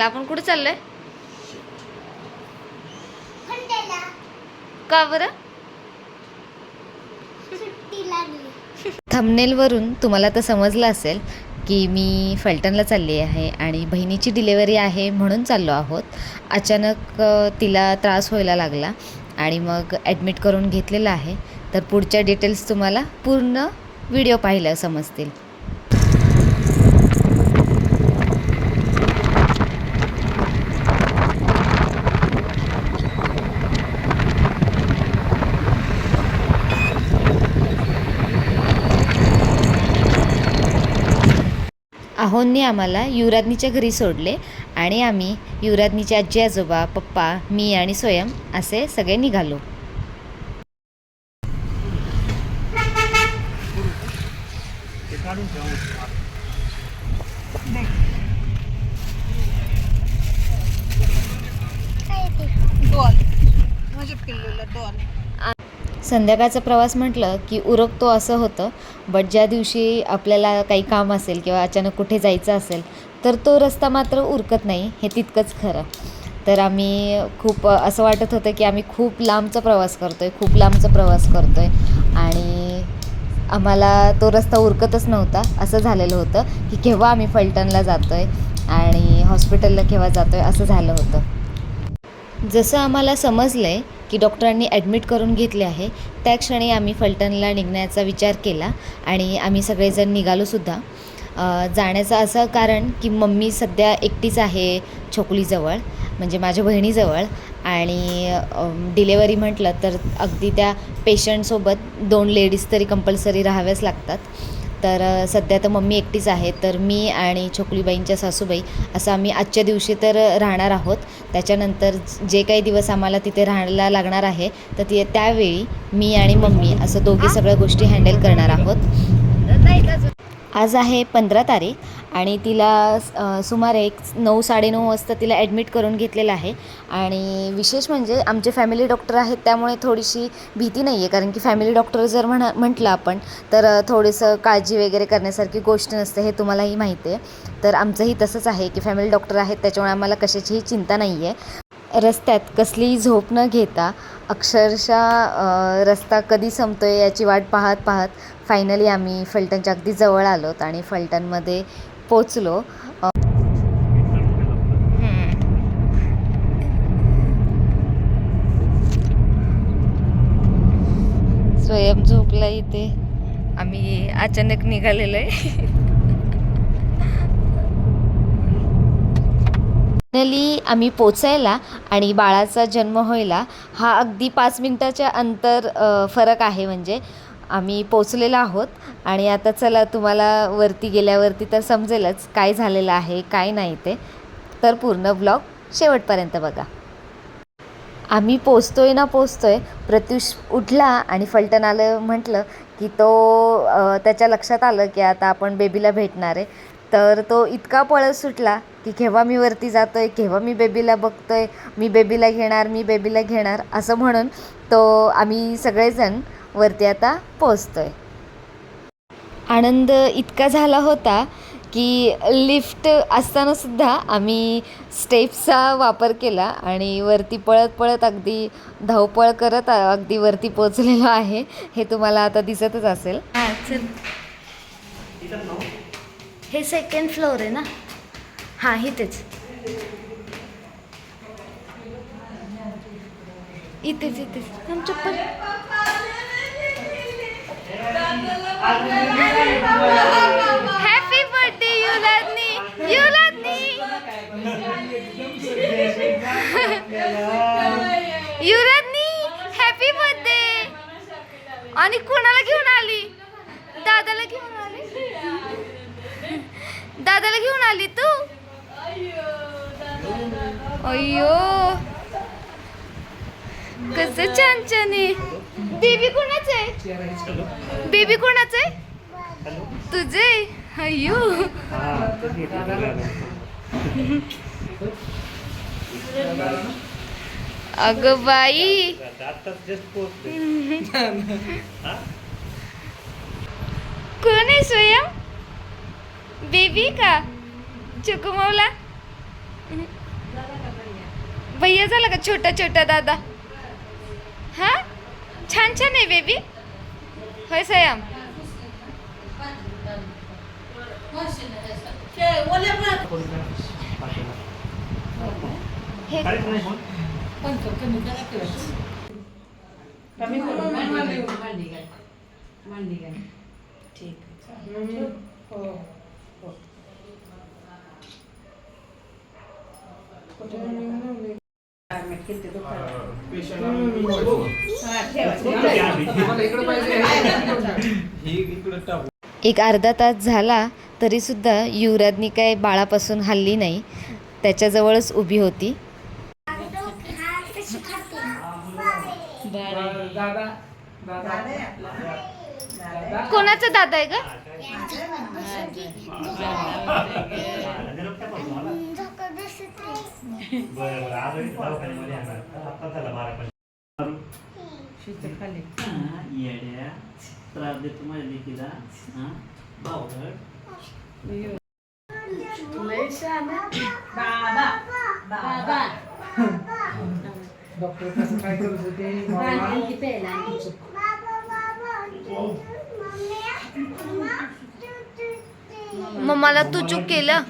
चला आपण कुठे चाललोय? का बरं? लागली थंबनेलवरून तुम्हाला तर समजलं असेल की मी फलटणला चालली आहे आणि बहिणीची डिलेवरी आहे म्हणून चाललो आहोत. अचानक तिला त्रास व्हायला लागला आणि मग ॲडमिट करून घेतलेलं आहे. तर पुढच्या डिटेल्स तुम्हाला पूर्ण व्हिडिओ पाहिलं समजतील. आहोंनी आम्हाला युवराज्ञीच्या घरी सोडले आणि आम्ही युवराज्ञीचे आजी आजोबा पप्पा मी आणि स्वयं असे सगळे निघालो काय ते डॉल माझ्या पिल्लूला डॉल संध्याकाळचा प्रवास म्हटलं की उरकतो असं होतं. बट ज्या दिवशी आपल्याला काही काम असेल किंवा अचानक कुठे जायचं असेल तर तो रस्ता मात्र उरकत नाही हे तितकंच खरं. तर आम्ही खूप असं वाटत होतं की आम्ही खूप लांबचा प्रवास करतो आहे खूप लांबचा प्रवास करतो आहे आणि आम्हाला तो रस्ता उरकतच नव्हता असं झालेलं होतं की केव्हा आम्ही फलटणला जातो आहे आणि हॉस्पिटलला केव्हा जातो आहे असं झालं होतं. जसं आम्हाला समजलं आहे की डॉक्टरांनी ॲडमिट करून घेतले आहे. त्या क्षणी आम्ही फलटणला निघण्याचा विचार केला आणि आम्ही सगळेजण निघालोसुद्धा जाण्याचं असं कारण की मम्मी सध्या एकटीच आहे छोकलीजवळ म्हणजे माझ्या बहिणीजवळ आणि डिलेवरी म्हटलं तर अगदी त्या पेशंटसोबत दोन लेडीज तरी कंपल्सरी राहाव्याच लागतात. तर सध्या तर मम्मी एकटीच आहे. तर मी आणि छोकलीबाईंच्या सासूबाई असं आम्ही आजच्या दिवशी तर राहणार आहोत. त्याच्यानंतर जे काही दिवस आम्हाला तिथे राहायला लागणार आहे तर ते त्यावेळी मी आणि मम्मी असं दोघी सगळ्या गोष्टी हँडल करणार आहोत. आज आहे पंधरा तारीख. आणि तिला सुमारे एक नऊ साडेनऊ वाजता तिला ॲडमिट करून घेतलेलं आहे. आणि विशेष म्हणजे आमचे फॅमिली डॉक्टर आहेत त्यामुळे थोडीशी भीती नाही आहे कारण की फॅमिली डॉक्टर जर म्हणा म्हटलं आपण तर थोडंसं काळजी वगैरे करण्यासारखी गोष्ट नसते हे तुम्हालाही माहिती आहे तर आमचंही तसंच आहे की फॅमिली डॉक्टर आहेत त्याच्यामुळे आम्हाला कशाचीही चिंता नाही आहे रस्त्यात कसलीही झोप न घेता अक्षरशः रस्ता कधी संपतो आहे याची वाट पाहत पाहत फायनली आम्ही फलटणच्या अगदी जवळ आलोत. आणि फलटणमध्ये पोचलो स्वयं झोपला इथे. आम्ही अचानक निघालेलो आहे. फायनली आम्ही पोचायला आणि बाळाचा जन्म व्हायला हा अगदी पाच मिनटाच्या अंतर फरक आहे म्हणजे. आम्ही पोचलेलो आहोत आणि आता चला तुम्हाला वरती गेल्यावरती तर समजेलच काय झालेलं आहे काय नाही ते. तर पूर्ण ब्लॉग शेवटपर्यंत बघा. आम्ही पोचतोय ना पोचतोय प्रत्युष उठला आणि फलटण आलं म्हटलं की तो त्याच्या लक्षात आलं की आता आपण बेबीला भेटणार आहे. तर तो इतका पळत सुटला की केव्हा मी वरती जातो आहे केव्हा मी बेबीला बघतो आहे मी बेबीला घेणार मी बेबीला घेणार असं म्हणून तो आम्ही सगळेजण वरती आता पोचतोय आनंद इतका झाला होता की लिफ्ट असतानासुद्धा आम्ही स्टेप्सचा वापर केला आणि वरती पळत पळत अगदी धावपळ करत अगदी वरती पोचलेलो आहे. हे तुम्हाला आता दिसतच असेल. हे सेकंड फ्लोअर आहे ना? हां इथेच. इथेच इथेच. चप्पल हॅपी बर्थडे युलादनी युलादनी युलादनी हॅपी बर्थडे आणि कोणाला घेऊन आली? दादाला घेऊन आली. दादाला घेऊन आली तू? अय्यो. कसं छान छान आहे. बेबी कोणाचं आहे? बेबी कोणाचं आहे? तुझे? अयो अगं बाई. कोण आहे स्वयं? बेबी का? चुकमवला भैया झाला का छोटा छोटा दादा? हा? छान छान आहे बेबी होय सयाम. हे. एक अर्धा तास झाला तरीसुद्धा युवराजनी काय बाळापासून हल्ली नाही. त्याच्याजवळच उभी होती. कोणाचा दादा आहे का झोका बसत नाही येड्या त्रास देतो माझ्या लेकीला हा बावळट डॉक्टर कसं काय करत होते? बाबा मग मला तू चूक केलं.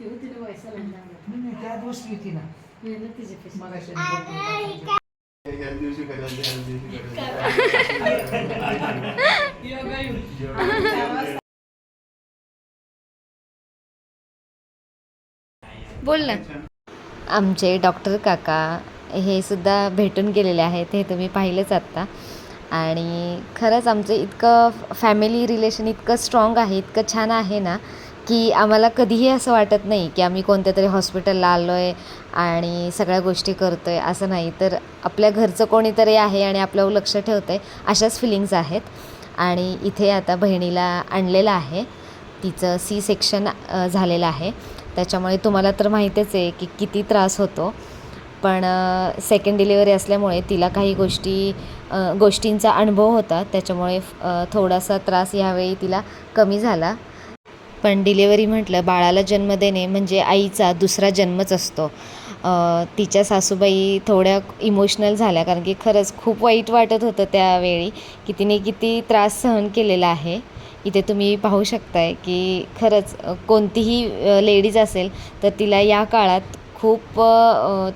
त्या गोष्टी होती ना मगाशी डॉक्टर बोल ना. आमचे डॉक्टर काका हे सुद्धा भेटून गेलेले आहेत हे तुम्ही पाहिलंच आत्ता. आणि खरंच आमचं इतकं फॅमिली रिलेशन इतकं स्ट्रॉंग आहे इतकं छान आहे ना की आम्हाला कधीही असं वाटत नाही की आम्ही कोणत्या तरी हॉस्पिटलला आलो आहे आणि सगळ्या गोष्टी करतो आहे असं नाही. तर आपल्या घरचं कोणीतरी आहे आणि आपल्यावर लक्ष ठेवतं आहे अशाच फिलिंग्ज आहेत. आणि इथे आता बहिणीला आणलेलं आहे. तिचं सी सेक्शन झालेलं आहे. त्याच्यामुळे तुम्हाला तर माहितीच आहे की किती त्रास होतो. पण सेकंड डिलिव्हरी असल्यामुळे तिला काही गोष्टी गोष्टींचा अनुभव होता. त्याच्यामुळे थोडासा त्रास ह्यावेळी तिला कमी झाला. पण डिलेवरी म्हटलं बाळाला जन्म देणे म्हणजे आईचा दुसरा जन्मच असतो. तिच्या सासूबाई थोड्या इमोशनल झाल्या कारण की खरंच खूप वाईट वाटत होतं त्यावेळी की तिने किती त्रास सहन केलेला आहे. इथे तुम्ही पाहू शकताय की खरंच कोणतीही लेडीज असेल तर तिला या काळात खूप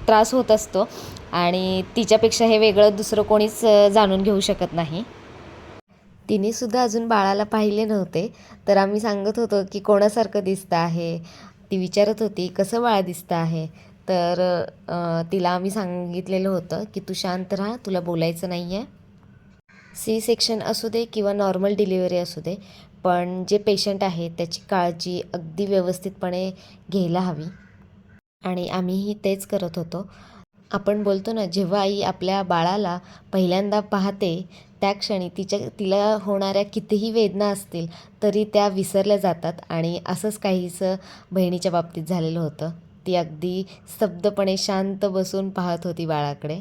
त्रास होत असतो आणि तिच्यापेक्षा हे वेगळं दुसरं कोणीच जाणून घेऊ शकत नाही. तिने सुद्धा अजून बाळाला पाहिले नव्हते. तर आम्ही सांगत होतो की कोणासारखं दिसतं आहे. ती विचारत होती कसं बाळ दिसतं आहे? तर तिला आम्ही सांगितलेलं होतं की तू शांत राहा तुला बोलायचं नाही आहे सी सेक्शन असू दे किंवा नॉर्मल डिलिव्हरी असू दे पण जे पेशंट आहे त्याची काळजी अगदी व्यवस्थितपणे घ्यायला हवी. आणि आम्हीही तेच करत होतो. आपण बोलतो ना जेव्हा आई आपल्या बाळाला पहिल्यांदा पाहते त्या क्षणी तिच्या तिला होणाऱ्या कितीही वेदना असतील तरी त्या विसरल्या जातात आणि असंच काहीसं बहिणीच्या बाबतीत झालेलं होतं. ती अगदी स्तब्धपणे शांत बसून पाहत होती बाळाकडे.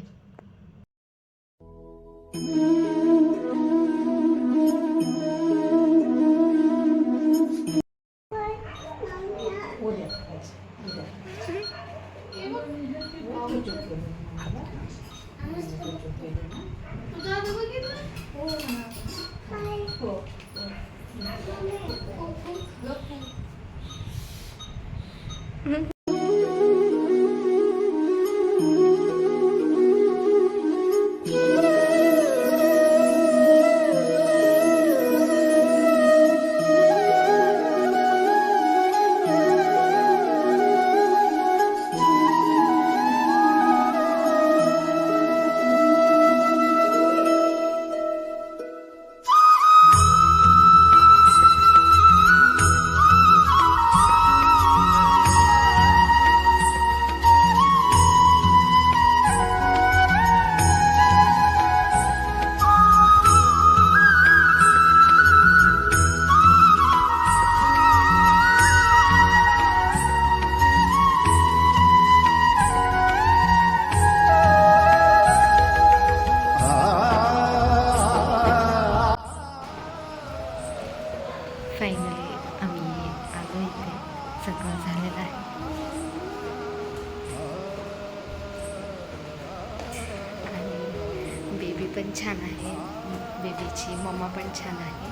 छान आहे.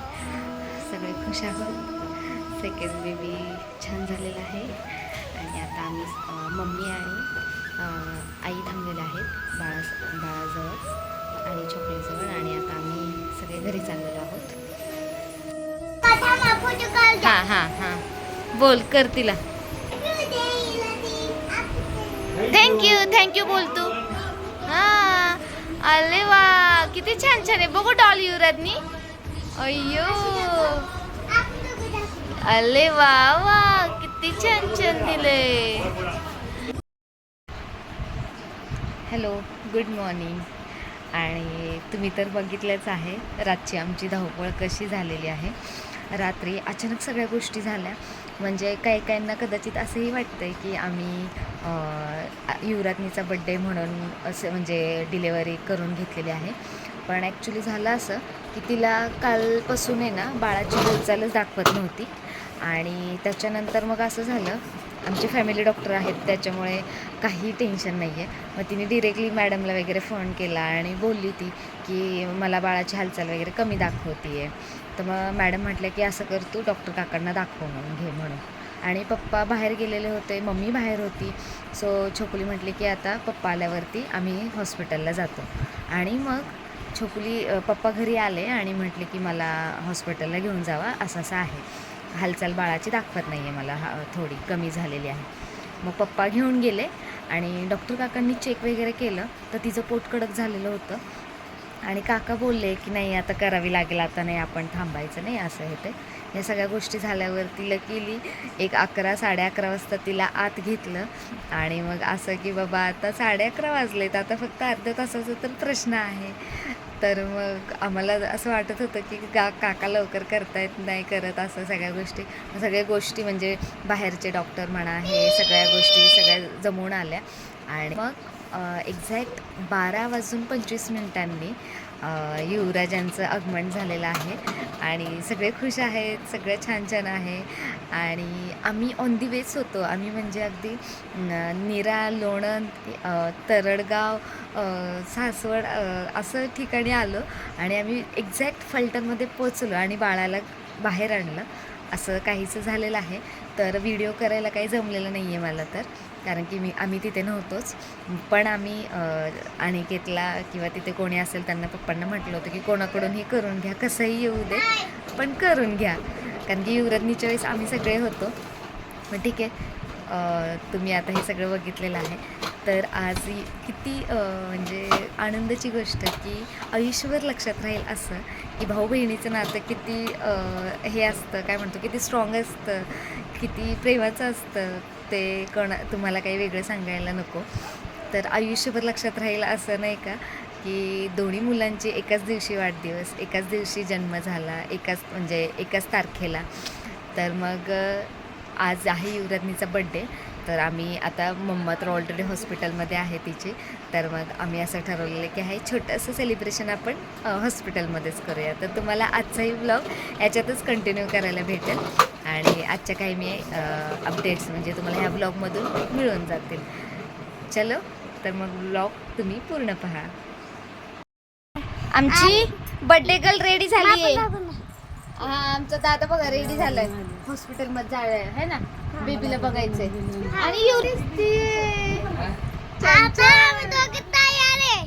सगळे खुश आहोत. सेकंड बेबी छान झालेला आहे. आणि आता आम्ही मम्मी आणि आई थांबलेल्या आहेत बाळा बाळाजवळ आणि छोकरीजवळ आणि आता आम्ही सगळे घरी चाललेलो आहोत. हां हां हां. बोल कर तिला. थँक्यू थँक्यू बोल तू. हां अरे वा किती छान छान आहे. बघू डॉल युवराजनी अय्यो. अरे वा वा किती छान छान दिले. Hello good morning. आणि तुम्ही तर बघितलंच आहे रातची आमची धावपळ कशी झालेली आहे. रात्री अचानक सगळ्या गोष्टी झाल्या. म्हणजे काही काहींना कदाचित असंही वाटतंय की आम्ही अं, युवराज्ञीचा बड्डे म्हणून असं म्हणजे डिलेवरी करून घेतलेली आहे. पण ॲक्च्युली झालं असं की तिला कालपासून आहे ना बाळाची हालचालच दाखवत नव्हती. आणि त्याच्यानंतर मग असं झालं आमचे फॅमिली डॉक्टर आहेत त्याच्यामुळे काही टेन्शन नाही आहे मग तिने डिरेक्टली मॅडमला वगैरे फोन केला आणि बोलली ती की मला बाळाची हालचाल वगैरे कमी दाखवती आहे तर मग मॅडम म्हटलं की असं कर तू डॉक्टर काकांना दाखव म्हणून घे म्हणून. आणि पप्पा बाहेर गेलेले होते मम्मी बाहेर होती. सो छोकुली म्हटली की आता पप्पा आल्यावरती आम्ही हॉस्पिटलला जातो. आणि मग छोकुली पप्पा घरी आले आणि म्हटले की मला हॉस्पिटलला घेऊन जावा असं असं आहे. हालचाल बाळाची दाखवत नाही आहे मला हा थोडी कमी झालेली आहे. मग पप्पा घेऊन गेले आणि डॉक्टर काकांनी चेक वगैरे केलं तर तिचं पोट कडक झालेलं होतं. आणि काका बोलले की नाही आता करावी लागेल आता नाही आपण थांबायचं नाही असं हे ते. या सगळ्या गोष्टी झाल्यावर तिला केली एक अकरा साडे अकरा वाजता तिला आत घेतलं. आणि मग असं की बाबा आता साडे अकरा वाजलेत आता फक्त अर्ध्या तासाचा तर प्रश्न आहे. तर मग आम्हाला असं वाटत होतं की का काका लवकर करतायत नाही करत असं सगळ्या गोष्टी. सगळ्या गोष्टी म्हणजे बाहेरचे डॉक्टर म्हणा हे सगळ्या गोष्टी सगळ्या जमून आल्या. आणि मग एक्झॅक्ट बारा वाजून पंचवीस मिनिटांनी युवराजांचं आगमन झालेलं आहे. आणि सगळे खुश आहेत सगळं छान छान आहे. आणि आम्ही ऑन दी वेच होतो. आम्ही म्हणजे अगदी निरा नीरा लोणंद तरडगाव सासवड असं ठिकाणी आलो. आणि आम्ही एक्झॅक्ट फलटणमध्ये पोचलो आणि बाळाला बाहेर आणलं. असं काहीचं झालेलं आहे. तर व्हिडिओ करायला काही जमलेलं नाही आहे मला तर. कारण की मी आम्ही तिथे नव्हतोच. पण आम्ही अनिकेतला किंवा तिथे कोणी असेल त्यांना पप्पांना म्हटलं होतं की कोणाकडून हे करून घ्या कसंही येऊ दे पण करून घ्या. कारण की युवराज्ञीच्या वेळेस आम्ही सगळे होतो. मग ठीक आहे. तुम्ही आता हे सगळं बघितलेलं आहे. तर आज किती म्हणजे आनंदाची गोष्ट की आयुष्यभर लक्षात राहील असं की भाऊ बहिणीचं नातं किती हे असतं काय म्हणतो किती स्ट्रॉंग असतं किती प्रेमाचं असतं ते कोणा तुम्हाला काही वेगळं सांगायला नको. तर आयुष्यभर लक्षात राहील असं नाही का की दोन्ही मुलांचे एकाच दिवशी वाढदिवस एकाच दिवशी जन्म झाला एकाच म्हणजे एकाच तारखेला. तर मग आज आहे युवराज्ञीचा बड्डे तर आम्ही आता मम्मा तर ऑलरेडी हॉस्पिटलमध्ये आहे तिची. तर मग आम्ही असं ठरवलेलं की आहे छोटंसं सेलिब्रेशन आपण हॉस्पिटलमध्येच करूया. तर तुम्हाला आजचाही ब्लॉग याच्यातच कंटिन्यू करायला भेटेल. आणि आजच्या काही मी अपडेट्स म्हणजे तुम्हाला ह्या ब्लॉगमधून मिळून जातील. चलो तर मग ब्लॉग तुम्ही पूर्ण पहा. आमची बर्थडे गर्ल रेडी झाली आहे हा आमचा दादा बघा रेडी झालाय. हॉस्पिटलमध्ये जायला आहे ना बेबीला बघायचंय आणि एवढीच ती आता आम्ही दोघे तयार आहे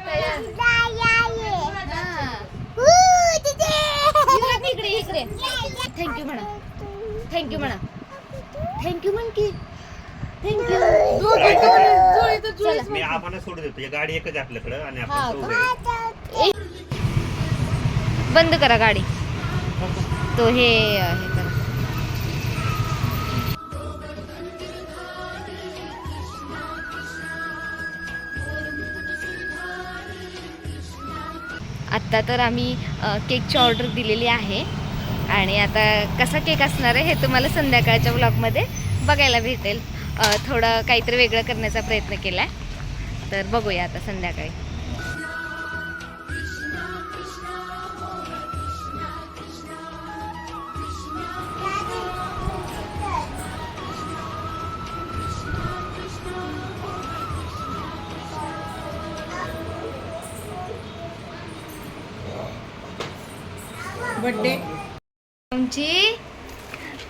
तयार आहे हा. हू, तिथे. युवराज, इकडे इकडे थँक्यू म्हणा थँक्यू म्हणा थँक्यू म्हण की थँक्यू मी आपण सोडून देतो या गाडी एकच आहे आपल्याकडं आणि हा आपण आहे. बंद करा गाडी तो हे हे आत्ता तर आम्ही केकची ऑर्डर दिलेली आहे. आणि आता कसा केक असणार आहे हे तुम्हाला संध्याकाळच्या ब्लॉगमध्ये बघायला भेटेल. थोडं काहीतरी वेगळं करण्याचा प्रयत्न केला आहे तर बघूया आता संध्याकाळी. बर्थडे आमची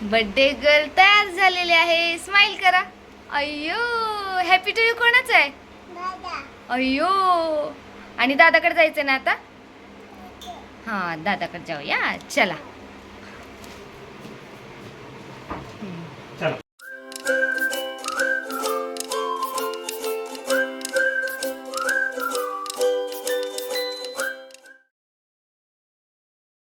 बर्थडे गर्ल तयार झालेली आहे. स्माइल करा. अय्यो हॅपी टू यू कोणाच आहे? अय्यो आणि दादाकडे जायचं ना आता? हां दादाकडे जाऊया. चला.